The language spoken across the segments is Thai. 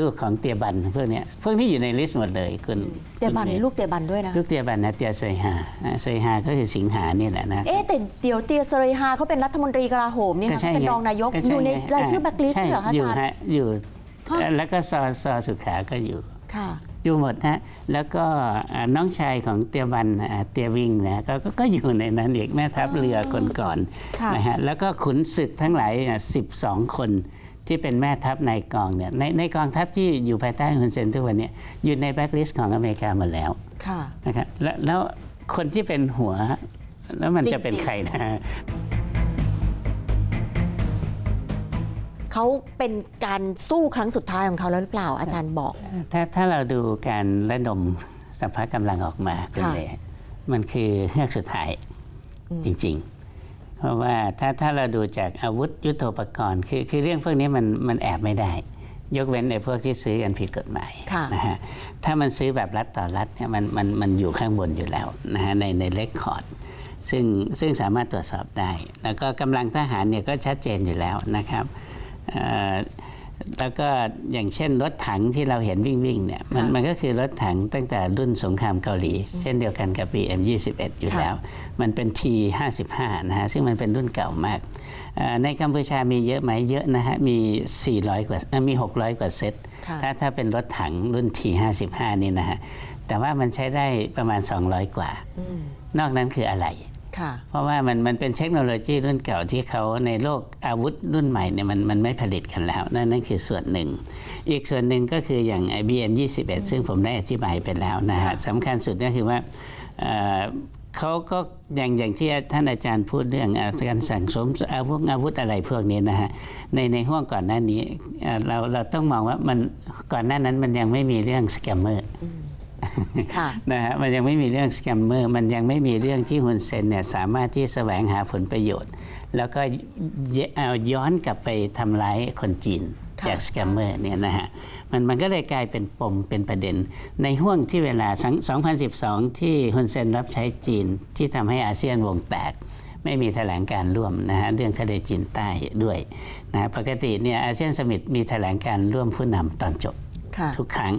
ลูกของเตียบันพวกเนี้ยพวกนี้อยู่ในลิสต์หมดเลยคุณเตียบันคุณมย์ลูกเตียบันด้วยนะ ลูกเตียบันนะเตียเซยฮาอ่าเซยฮาก็คือสิงหานี่แหละนะเอ๊ะแต่เดี๋ยวเตียสเรฮาเขาเป็นรัฐมนตรีกลาโหมนี่ก็ค่ะใช่เขาเป็นไงรองนายกก็ใช่อยู่ในไงรายชื่อแบ็คลิสต์ใช่เหรอคะอาอยู่จารย์ฮะอยู่ฮะแล้วก็ซอซอสุขาก็อยู่ค่ะอยู่หมดฮะแล้วก็อ่าน้องชายของเตียบันอ่าเตียวิงนะก็ก็ก็อยู่ในนั้นอีกแม่ทัพเรือคนก่อนค่ะนะฮะแล้วก็ขุนศึกทั้งหลายอะ12 คน ที่เป็นแม่ทัพในกองเนี่ยในในกองทัพที่อยู่ภายใต้ฮุนเซนทุกวันเนี้อยู่ในแบ็คลิสต์ของอเมริกาหมดแล้วค่ะนะครับแล้วแล้วคนที่เป็นหัว แล้วมันจะเป็นจริงๆใครนะเขาเป็นการสู้ครั้งสุดท้ายของเขาแล้วหรือเปล่าอาจารย์บอก ถ้าถ้าเราดูการระดมสภากำลังออกมาคุณค่ะเลยมันคือเฮือกสุดท้ายจริง ๆ เพราะว่าถ้าถ้าเราดูจากอาวุธยุทโธปกรณ์ คือคือเรื่องพวกนี้มันมันแอบไม่ได้ ยกเว้นในพวกที่ซื้อกันผิดกฎหมายค่ะนะฮะถ้ามันซื้อแบบรัฐต่อรัฐเนี่ยมันมันมันอยู่ข้างบนอยู่แล้วนะฮะในในเลคคอร์ดซึ่งซึ่งสามารถตรวจสอบได้ แล้วก็กำลังทหารเนี่ยก็ชัดเจนอยู่แล้วนะครับเอ่อ แล้วก็อย่างเช่นรถถังที่เราเห็นวิ่งวิ่งๆเนี่ยมันค่ะมันก็คือรถถังตั้งแต่รุ่นสงครามเกาหลี เช่นเดียวกันกับ BM21 อยู่ค่ะแล้ว มันเป็น T55 นะฮะซึ่งมันเป็นรุ่นเก่ามากเอ่อในกัมพูชามีเยอะไหมเยอะนะฮะมี 400 กว่าเอ่อมี 600 กว่าเซตค่ะถ้าถ้าเป็นรถถังรุ่น T55 นี่นะฮะแต่ว่ามันใช้ได้ประมาณ 200 กว่าอืมนอกนั้นคืออะไรค่ะ เพราะว่ามันมันเป็นเทคโนโลยีรุ่นเก่าที่เขาในโลกอาวุธรุ่นใหม่เนี่ยมันมันไม่ผลิตกันแล้ว นั่นนั่นคือส่วนหนึ่ง อีกส่วนหนึ่งก็คืออย่าง BM 21 ซึ่งผมได้อธิบายไปแล้วนะฮะค่ะสำคัญสุดก็คือว่าเอ่อเขาก็อย่างอย่างที่ท่านอาจารย์พูดเรื่องอะการสั่งสมอาวุธอาวุธอะไรพวกนี้นะฮะในในห่วงก่อนหน้านี้เอ่อเราเราต้องมองว่ามันก่อนหน้านั้นมันยังไม่มีเรื่องสแกมเมอร์ค่ะ นะฮะมันยังไม่มีเรื่องสแกมเมอร์มันยังไม่มีเรื่องที่ฮุนเซนเนี่ยสามารถที่แสวงหาผลประโยชน์ แล้วก็เยเอาย้อนกลับไปทำร้ายคนจีนค่ะจากสแกมเมอร์เนี่ยนะฮะมันมันก็เลยกลายเป็นปมเป็นประเด็น ในห่วงที่เวลาสัง2012 ที่ฮุนเซนรับใช้จีนที่ทำให้อาเซียนวงแตกไม่มีแถลงการร่วมนะฮะเรื่องทะเลจีนใต้ด้วยนะฮะปกติเนี่ยอาเซียนสมิตมีแถลงการร่วมผู้นำตอนจบค่ะทุกครั้ง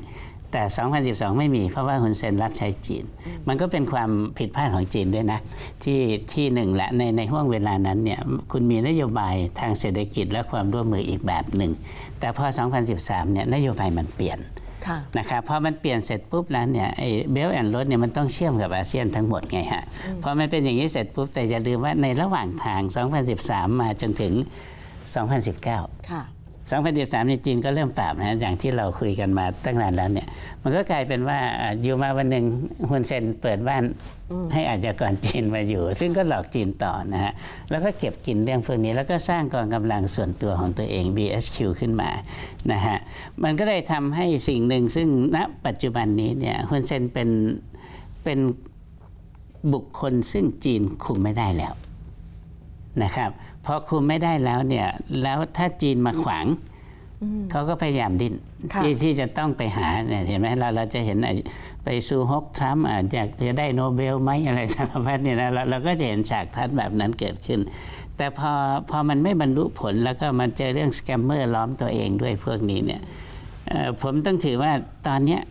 แต่ 2012 ไม่มีเพราะว่าฮุนเซนรับใช้จีน มันก็เป็นความผิดพลาดของจีนด้วยนะ ที่ที่หนึ่งแหละในในห่วงเวลานั้นเนี่ยคุณมีนโยบายทางเศรษฐกิจและความร่วมมืออีกแบบหนึ่ง แต่พอ 2013 เนี่ยนโยบายมันเปลี่ยนค่ะนะครับพอมันเปลี่ยนเสร็จปุ๊บแล้วเนี่ยไอ้เบลแอนด์รถเนี่ยมันต้องเชื่อมกับอาเซียนทั้งหมดไงฮะพอมันเป็นอย่างนี้เสร็จปุ๊บแต่อย่าลืมว่าในระหว่างทาง 2013 มาจนถึง 2019 ค่ะ2013นี่จีนก็เริ่มปราบนะฮะอย่างที่เราคุยกันมาตั้งนานแล้วเนี่ย มันก็กลายเป็นว่าอ่าอยู่มาวันหนึ่งฮุนเซนเปิดบ้านให้อาชญากรจีนมาอยู่ ซึ่งก็หลอกจีนต่อนะฮะ แล้วก็เก็บกินเรื่องพวกนี้ แล้วก็สร้างกองกำลังส่วนตัวของตัวเอง BSQ ขึ้นมานะฮะ มันก็เลยทำให้สิ่งหนึ่งซึ่งณปัจจุบันนี้เนี่ยฮุนเซนเป็นเป็นบุคคลซึ่งจีนคุมไม่ได้แล้ว นะครับพอคุมไม่ได้แล้วเนี่ยแล้วถ้าจีนมาขวางเขาก็พยายามดิ้นค่ะที่ที่จะต้องไปหาเนี่ยเห็นไหมเราเราจะเห็นไอ้ไปซูฮกทรัมป์อะอยากจะได้โนเบลไหมอะไรสารพัดเนี่ยนะเราเราก็จะเห็นฉากทัศน์แบบนั้นเกิดขึ้น แต่พอพอมันไม่บรรลุผลแล้วก็มันเจอเรื่องสแกมเมอร์ล้อมตัวเองด้วยพวกนี้เนี่ยเอ่อผมต้องถือว่าตอนเนี้ย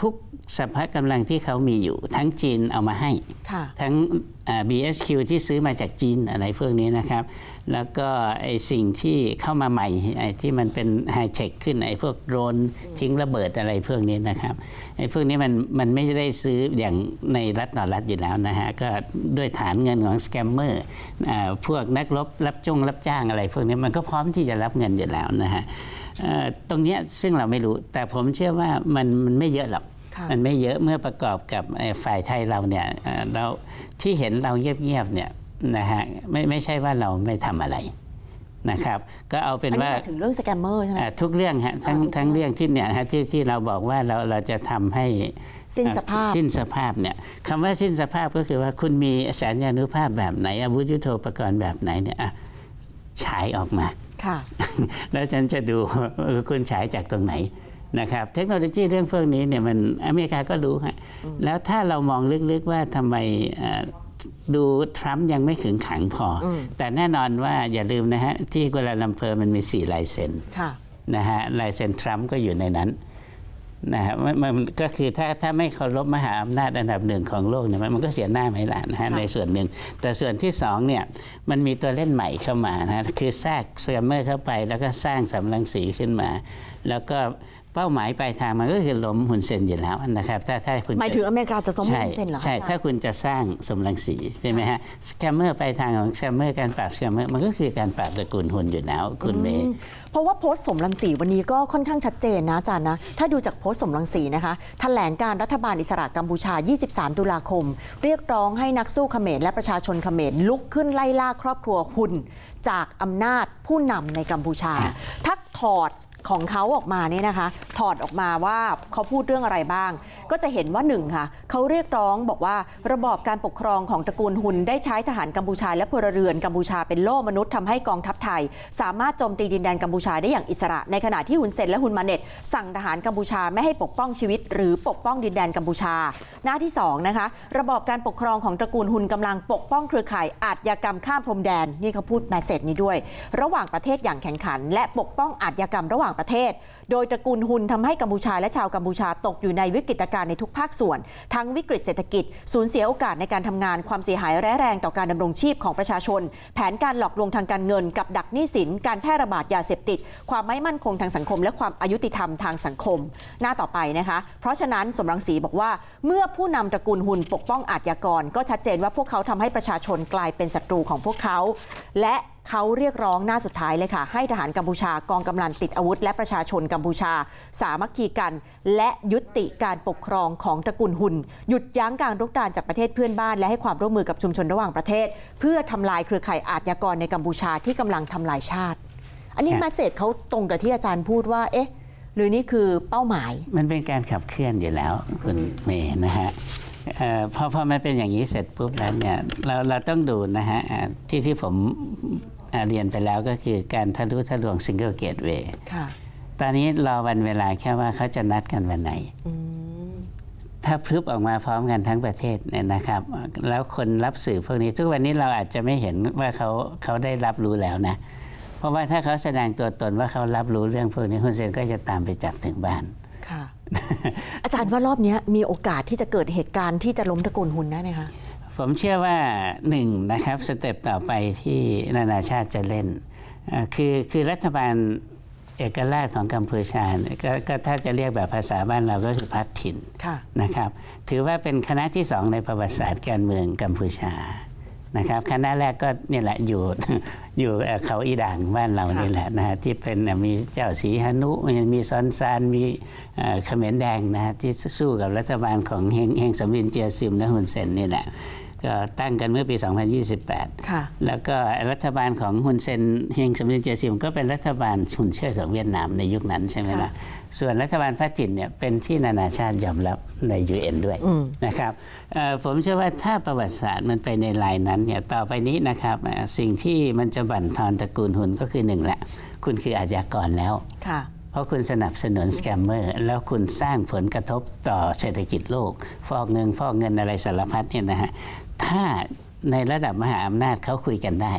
ทุก สภากำลังที่เขามีอยู่ ทั้งจีนเอามาให้ค่ะทั้งอ่า BSQ ที่ซื้อมาจากจีนอะไรพวกนี้นะครับ แล้วก็ไอสิ่งที่เข้ามาใหม่ไอที่มันเป็นไฮเทคขึ้นไอพวกโดรนทิ้งระเบิดอะไรพวกนี้นะครับไอพวกนี้มันมันไม่ได้ซื้ออย่างในรัฐต่อรัฐอยู่แล้วนะฮะ ก็ด้วยฐานเงินของสแกมเมอร์พวกนักรบรับจงรับจ้างอะไร พวกนี้มันก็พร้อมที่จะรับเงินอยู่แล้วนะฮะเอ่อตรงเนี้ยซึ่งเราไม่รู้แต่ผมเชื่อว่ามันมันไม่เยอะหรอกค่ะ มันไม่เยอะเมื่อประกอบกับเอ่อฝ่ายไทยเราเนี่ยเอ่อเราที่เห็นเราเงียบๆเนี่ยนะฮะไม่ไม่ใช่ว่าเราไม่ทำอะไรนะครับก็เอาเป็นอันนี้ว่าหมายถึงเรื่องสแกมเมอร์ใช่ไหมเอ่อทุกเรื่องฮะทั้งอ่าทุกทั้งเรื่องที่เนี่ยฮะที่ที่เราบอกว่าเราเราจะทำให้สิ้นสภาพสิ้นสภาพเนี่ยคำว่าสิ้นสภาพก็คือว่าคุณมีสัญญานุภาพแบบไหน อาวุธยุโทโธปกรณ์แบบไหนเนี่ยอะฉายออกมาค่ะแล้วฉันจะดูว่าเออคุณฉายจากตรงไหน นะครับ เทคโนโลยีเรื่องพวกนี้เนี่ยมันอเมริกาก็รู้ฮะแล้วถ้าเรามองลึกๆว่าทำไมเอ่อดูทรัมป์ยังไม่ขึงขังพออมแต่แน่นอนว่าอย่าลืมนะฮะ ที่กัวลาลัมเปอร์มันมี4ลายเซ็นค่ะนะฮะลายเซ็นทรัมป์ก็อยู่ในนั้นนะฮะมันมันก็คือถ้าถ้าไม่เคารพมหาอำนาจอันดับหนึ่งของโลกเนี่ยมันมันก็เสียหน้าไหมล่ะนะฮะค่ะในส่วนหนึ่ง แต่ส่วนที่สองเนี่ยมันมีตัวเล่นใหม่เข้ามานะฮะคือแทรกเซมเมอร์เข้าไป แล้วก็สร้างสำรังสีขึ้นมา แล้วก็ เป้าหมายปลายทางมันก็คือล้มหุนเซนอยู่แล้วนะครับถ้าถ้าคุณหมายจะถึงอเมริกาจะสมมุใช่ติเซ็นเหรอคะใช่อาจารย์ถ้าคุณจะสร้างสมรังสีใช่ไหมฮะสแกมเมอร์ไปลายทางของสแกมเมอร์การปราบสแกมเมอร์มันก็คือการปราบตระกูลหุ่นอยู่แล้วคุณเมย์เพราะว่าโพสต์สมรังสีวันนี้ก็ค่อนข้างชัดเจนนะอาจารย์นะถ้าดูจากโพสต์สมรังสีนะคะแถลงการรัฐบาลอิสระกัมพูชา 23 ตุลาคม เรียกร้องให้นักสู้เขมรและประชาชนเขมรลุกขึ้นไล่ล่าครอบครัวหุ่นจากอำนาจผู้นำในกัมพูชาค่ะถ้าถอด ของเขาออกมาเนี่ยนะคะ ถอดออกมาว่าเขาพูดเรื่องอะไรบ้าง ก็จะเห็นว่าหนึ่งค่ะเขาเรียกร้องบอกว่าระบอบการปกครองของตระกูลหุนได้ใช้ทหารกัมพูชาและพลเรือนกัมพูชาเป็นโล่มนุษย์ทำให้กองทัพไทย สามารถโจมตีดินแดนกัมพูชาได้อย่างอิสระ ในขณะที่ฮุนเซนและฮุนมาเน็ตสั่งทหารกัมพูชาไม่ให้ปกป้องชีวิต หรือปกป้องดินแดนกัมพูชา หน้าที่สองนะคะระบอบการปกครองของตระกูลฮุนกำลังปกป้องเครือข่ายอาชญากรรมข้ามพรมแดนนี่เขาพูดแมสเซจนี้ด้วย ระหว่างประเทศอย่างแข่งขัน และปกป้องอาชญากรรมระหว่างประเทศ โดยตระกูลฮุนทำให้กัมพูชาและชาวกัมพูชาตกอยู่ในวิกฤตการณ์ในทุกภาคส่วน ทั้งวิกฤตเศรษฐกิจ สูญเสียโอกาสในการทำงานความเสียหายร้ายแรงต่อการดำรงชีพของประชาชน แผนการหลอกลวงทางการเงิน กับดักหนี้สิน การแพร่ระบาดยาเสพติด ความไม่มั่นคงทางสังคม และความอายุติธรรมทางสังคม หน้าต่อไปนะคะ เพราะฉะนั้นสมรังสีบอกว่า เมื่อผู้นำตระกูลฮุนปกป้องอาชญากร ก็ชัดเจนว่าพวกเขาทำให้ประชาชนกลายเป็นศัตรูของพวกเขา และ เขาเรียกร้องหน้าสุดท้ายเลยค่ะ ให้ทหารกัมพูชากองกำลังติดอาวุธ และประชาชนกัมพูชา สามัคคีกัน และยุติการปกครองของตระกูลหุน หยุดยั้งการรุกรานจากประเทศเพื่อนบ้าน และให้ความร่วมมือกับชุมชนระหว่างประเทศ เพื่อทำลายเครือข่ายอาชญากรในกัมพูชาที่กำลังทำลายชาติ อันนี้ครับแมสเซจเขาตรงกับที่อาจารย์พูดว่า เอ๊ะ หรือนี่คือเป้าหมาย มันเป็นการขับเคลื่อนอยู่แล้วคุณเมย์นะฮะเอ่อ พอพอมันเป็นอย่างนี้เสร็จปุ๊บแล้วเนี่ยเราเราต้องดูนะฮะอ่าที่ที่ผมอ่าเรียนไปแล้วก็คือการทะลุทะลวงซิงเกิลเกตเวย์ค่ะตอนนี้รอวันเวลาแค่ว่าเขาจะนัดกันวันไหนอืมถ้าพลึบออกมาพร้อมกันทั้งประเทศเนี่ยนะครับ แล้วคนรับสื่อพวกนี้ ทุกวันนี้เราอาจจะไม่เห็นว่าเขาเขาได้รับรู้แล้วนะ เพราะว่าถ้าเขาแสดงตัวตนว่าเขารับรู้เรื่องพวกนี้คุณเซนก็จะตามไปจับถึงบ้านค่ะ อาจารย์ว่ารอบเนี้ยมีโอกาสที่จะเกิดเหตุการณ์ที่จะล้มตระกูลหุนได้ไหมคะ ผมเชื่อว่าหนึ่งนะครับสเต็ปต่อไปที่นานาชาติจะเล่นเอ่อคือคือรัฐบาลเอกราชของกัมพูชาเนี่ยก็ก็ถ้าจะเรียกแบบภาษาบ้านเราก็คือพัฒถิ่นค่ะนะครับ ถือว่าเป็นคณะที่สองในประวัติศาสตร์การเมืองกัมพูชา นะครับคณะแรกก็เนี่ยแหละอยู่อยู่เอ่อเขาอีด่างบ้านเรานี่แหละนะฮะที่เป็นเอ่อมีเจ้าสีหนุมีซอนซานมีเอ่อเขมรแดงนะฮะที่สู้กับรัฐบาลของเฮงเฮงสมรินเจียซิมและฮุนเซนนี่แหละ ก็ตั้งกันเมื่อปี 2028 ค่ะ แล้วก็รัฐบาลของฮุนเซนเฮงสมรินเจียซิมก็เป็นรัฐบาลชุนเชื่อของเวียดนามในยุคนั้นใช่ไหมล่ะ ส่วนรัฐบาลพระถิ่นเนี่ยเป็นที่นานาชาติยอมรับใน UN ด้วยอืมนะครับเอ่อผมเชื่อว่าถ้าประวัติศาสตร์มันไปในลายนั้นเนี่ยต่อไปนี้นะครับเอ่อสิ่งที่มันจะบั่นทอนตระกูลหุนก็คือหนึ่งแหละ คุณคืออาชญากรแล้วค่ะเพ ราะคุณสนับสนุนสแกมเมอร์แล้วคุณสร้างผลกระทบต่อเศรษฐกิจโลก ฟอกเงินฟอกเงินอะไรสารพัดเนี่ยนะฮะถ้าในระดับมหาอำนาจเขาคุยกันได้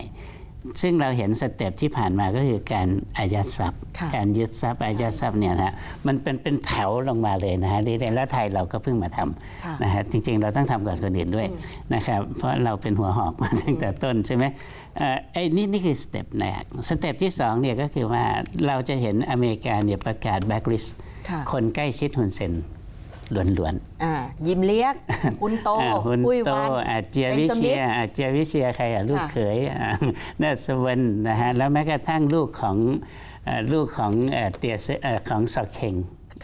ซึ่งเราเห็นสเต็ปที่ผ่านมาก็คือการอายัดทรัพย์ค่ะการยึดทรัพย์อายัดทรัพย์เนี่ยนะฮะมันเป็นเป็นแถวลงมาเลยนะฮะเรื่อยๆแล้วไทยเราก็เพิ่งมาทค่ะำนะฮะจริงๆ เราต้องทำก่อนคนอื่นด้วยนะครับเพราะเราเป็นหัวหอกมาตั้งแต่ต้นใช่ไหมเอ่อไอ้นี่นี่คือสเต็ปแรกสเต็ปที่สองเนี่ยก็คือว่าเราจะเห็นอเมริกาเนี่ยประกาศแบ็กลิสค่ะคนใกล้ชิดฮุนเซน ล้วนอ่ายิ้มเลียกอุนโตๆอ่าฮุนอุยโตวันอาเจียเป็นวิสมิเชีธยอาเจียวิเชียใครอะลูกค่ะเขยอ่านาสเวนนะฮะแล้วแม้กระทั่งลูกของเอ่อลูกของเอ่อเตียเซเอ่อของสอกเคง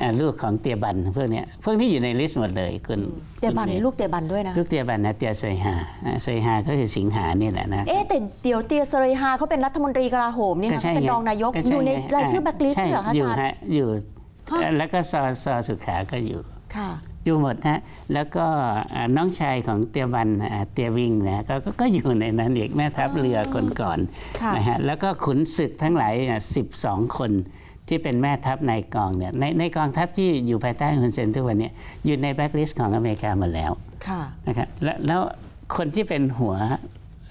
อ่าลูกของเตียบันพวกเนี้ยพวกนี้อยู่ในลิสต์หมดเลยคุณเตบันคุณมย์ลูกเตบันด้วยนะ ลูกเตียบันนะเตียเซยฮาอ่าเซยฮาก็คือสิงหานี่แหละนะเอ๊ะแต่เดี๋ยวเตียสเรฮาเขาเป็นรัฐมนตรีกลาโหมนี่ก็ค่ะใช่เขาเป็นไงรองนายกก็อใช่ยู่ในไงรายชื่อแบ็คลิสต์ใช่เหรอคะอยู่อาจารย์ฮะอยู่ฮะเอ่อแล้วก็ซอซอสุขาก็อยู่ค่ะ อยู่หมดฮะแล้วก็อ่าน้องชายของเตียบันอ่าเตียวิงนะก็ก็ก็อยู่ในนั้นอีกแม่ทัพเรือคนก่อนค่ะนะฮะแล้วก็ขุนศึกทั้งหลายสิบสองคนที่เป็นแม่ทัพในกองเนี่ยในในกองทัพที่อยู่ภายใต้ฮุนเซนทุกวันเนี้อยู่ในแบ็คลิสต์ของอเมริกาหมดแล้วค่ะนะครับแล้วแล้วคนที่เป็นหัว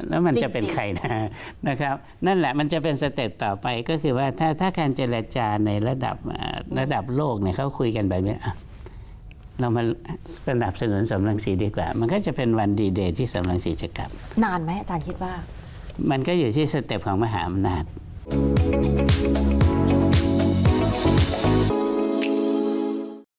แล้วมันจะเป็นจริงๆใครนะนะครับ นั่นแหละมันจะเป็นสเต็ปต่อไปก็คือว่าถ้าถ้าการเจรจาในระดับอ่าระดับโลกเนี่ยเขาคุยกันแบบนี้อะ เรามาสนับสนุนสมรังสีดีกว่า มันก็จะเป็นวันดีเดย์ที่สมรังสีจะกลับ นานไหมอาจารย์คิดว่า มันก็อยู่ที่สเต็ปของมหาอำนาจ